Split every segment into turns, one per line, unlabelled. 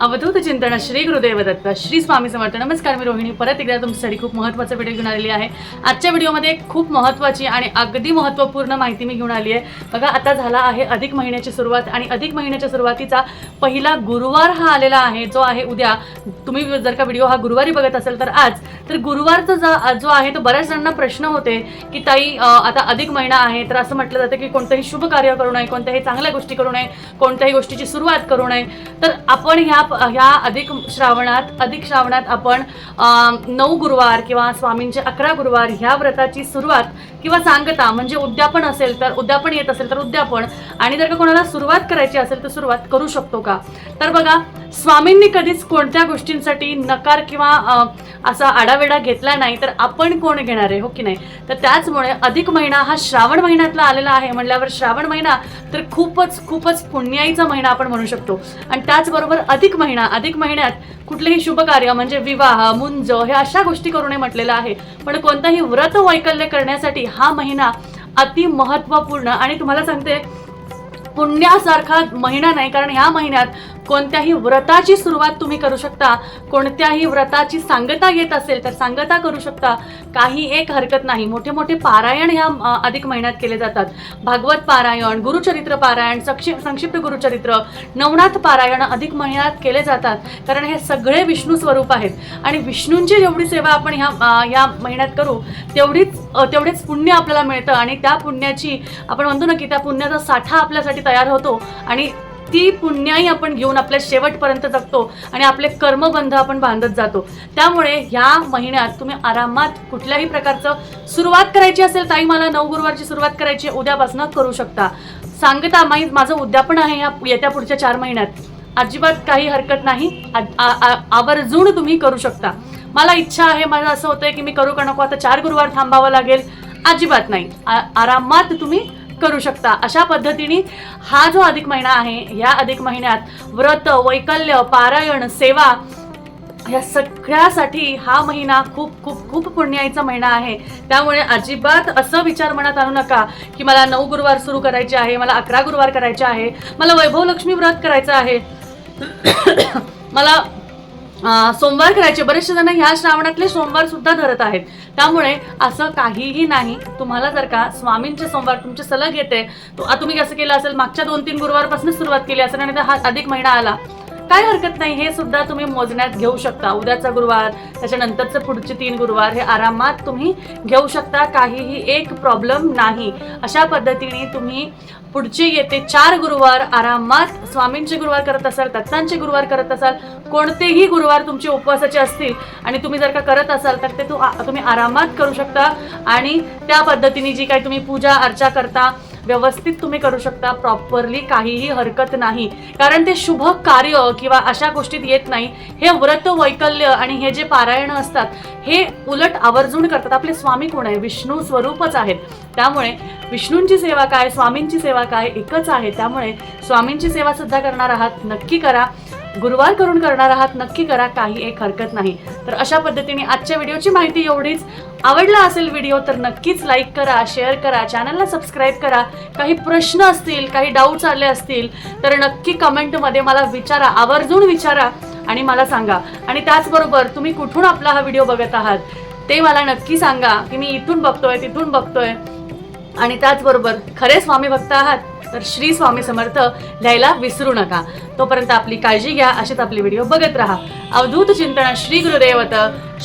अवधूत चिंतन श्री गुरुदेव दत्त श्री स्वामी समर्थ. नमस्कार मी रोहिणी. परत एकदा तुमच्यासाठी खूप महत्त्वाचा व्हिडिओ घेऊन आलेली आहे. आजच्या व्हिडिओमध्ये खूप महत्त्वाची आणि अगदी महत्त्वपूर्ण माहिती मी घेऊन आली आहे. बघा आता झाला आहे अधिक महिन्याची सुरुवात आणि अधिक महिन्याच्या सुरुवातीचा पहिला गुरुवार हा आलेला आहे जो आहे उद्या. तुम्ही जर का व्हिडिओ हा गुरुवारी बघत असेल तर आज. तर गुरुवारचा जा जो आहे तो बऱ्याच जणांना प्रश्न होते की ताई आता अधिक महिना आहे. तर असं म्हटलं जातं की कोणतंही शुभ कार्य करू नये कोणत्याही चांगल्या गोष्टी करू नये कोणत्याही गोष्टीची सुरुवात करू नये. तर आपण ह्या ह्या अधिक श्रावणात अधिक श्रावणात आपण नऊ गुरुवार किंवा स्वामींचे अकरा गुरुवार ह्या व्रताची सुरुवात किंवा सांगता म्हणजे उद्यापन असेल तर उद्यापन येत असेल तर उद्यापन. आणि जर का कोणाला सुरुवात करायची असेल तर सुरुवात करू शकतो का? तर बघा स्वामींनी कधीच कोणत्या गोष्टींसाठी नकार किंवा असा आडावेडा घेतला नाही तर आपण कोण घेणार आहे हो की नाही? तर त्याचमुळे अधिक महिना हा श्रावण महिन्यातला आलेला आहे म्हणल्यावर श्रावण महिना तर खूपच खूपच पुण्याईचा महिना आपण म्हणू शकतो. आणि त्याचबरोबर अधिक महिना अधिक महिन्यात कुठलेही शुभ कार्य म्हणजे विवाह मुंज हे अशा गोष्टी करू नये म्हटलेलं आहे. पण कोणताही व्रत वैकल्य करण्यासाठी हा महिना अति महत्त्वपूर्ण आणि तुम्हाला सांगते पुण्यासारखा महिना नाही कारण ह्या महिन्यात कोणत्याही व्रताची सुरुवात तुम्ही करू शकता. कोणत्याही व्रताची सांगता येत असेल तर सांगता करू शकता. काही एक हरकत नाही. मोठे मोठे पारायण ह्या अधिक महिन्यात केले जातात. भागवत पारायण गुरुचरित्र पारायण संक्षिप्त संक्षिप्त गुरुचरित्र नवनाथ पारायण अधिक महिन्यात केले जातात. कारण हे सगळे विष्णू स्वरूप आहेत. आणि विष्णूंची जेवढी सेवा आपण ह्या ह्या महिन्यात करू तेवढीच तेवढेच पुण्य आपल्याला मिळतं. आणि त्या पुण्याची आपण म्हणतो ना की त्या पुण्याचा साठा आपल्यासाठी तयार होतो. आणि ती पुण्याही आपण घेऊन आपल्या शेवटपर्यंत जगतो आणि आपले कर्मबंध आपण बांधत जातो. त्यामुळे ह्या महिन्यात तुम्ही आरामात कुठल्याही प्रकारचं सुरुवात करायची असेल ताई मला नऊ गुरुवारची सुरुवात करायची उद्यापासून करू शकता. सांगता माई माझं उद्यापन आहे ह्या येत्या पुढच्या चार महिन्यात. अजिबात काही हरकत नाही. आवर्जून तुम्ही करू शकता. मला इच्छा आहे माझं असं होतंय की मी करू का नको? आता चार गुरुवार थांबावं लागेल. अजिबात नाही. आरामात तुम्ही करू शकता. अशा पद्धतीने हा जो अधिक महिना आहे या अधिक महिन्यात व्रत वैकल्य पारायण सेवा या सगळ्यासाठी हा महिना खूप खूप खूप पुण्याईचा महिना आहे. त्यामुळे अजिबात असं विचार मनात आणू नका की मला नऊ गुरुवार सुरू करायचे आहे मला अकरा गुरुवार करायचे आहे मला वैभव लक्ष्मी व्रत करायचं आहे. मला सोमवार करायचे बरेचसे जण ह्या श्रावणातले सोमवार सुद्धा धरत आहेत. त्यामुळे असं काहीही नाही. तुम्हाला जर का स्वामींचे सोमवार तुमचे सलग येते तुम्ही कसं केलं असेल? मागच्या दोन तीन गुरुवारपासून सुरुवात केली असेल आणि हा अधिक महिना आला. काय हरकत नाही हे सुद्धा तुम्ही मोजण्यात घेऊ शकता. उद्याचा गुरुवार त्याच्यानंतरचं पुढचे तीन गुरुवार हे आरामात तुम्ही घेऊ शकता. काहीही एक प्रॉब्लेम नाही. अशा पद्धतीने तुम्ही पुढचे येते चार गुरुवार आरामात. स्वामींचे गुरुवार करत असाल दत्तांचे गुरुवार करत असाल कोणतेही गुरुवार तुमचे उपवासाचे असतील आणि तुम्ही जर का करत असाल तर ते तू तुम्ही आरामात करू शकता. आणि त्या पद्धतीने जी काही तुम्ही पूजा अर्चा करता व्यवस्थित तुम्ही करू शकता प्रॉपरली काहीही हरकत नाही. कारण ते शुभ कार्य किंवा अशा गोष्टीत येत नाही. हे व्रत वैकल्य आणि हे जे पारायण असतात हे उलट आवर्जून करतात. आपले स्वामी कोण आहे? विष्णू स्वरूपच आहेत. त्यामुळे विष्णूंची सेवा काय? स्वामींची सेवा काय? एकच आहे. त्यामुळे स्वामींची सेवा सुद्धा करणार आहात. नक्की करा. गुरुवार करून करणार आहात नक्की करा काही एक हरकत नाही. तर अशा पद्धतीने आजच्या व्हिडिओची माहिती एवढीच. आवडला असेल व्हिडिओ तर नक्कीच लाईक करा शेअर करा चॅनलला सबस्क्राईब करा. काही प्रश्न असतील काही डाऊट्स आले असतील तर नक्की कमेंटमध्ये मला विचारा आवर्जून विचारा आणि मला सांगा. आणि त्याचबरोबर तुम्ही कुठून आपला हा व्हिडिओ बघत आहात ते मला नक्की सांगा. की मी इथून बघतोय तिथून बघतोय. आणि त्याचबरोबर खरे स्वामी भक्त आहात तर श्री स्वामी समर्थ लिहायला विसरू नका. तोपर्यंत आपली काळजी घ्या अशीच आपली व्हिडिओ बघत राहा. अवधूत चिंतना श्री गुरुदेवत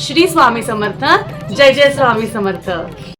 श्री स्वामी समर्थ जय जय स्वामी समर्थ.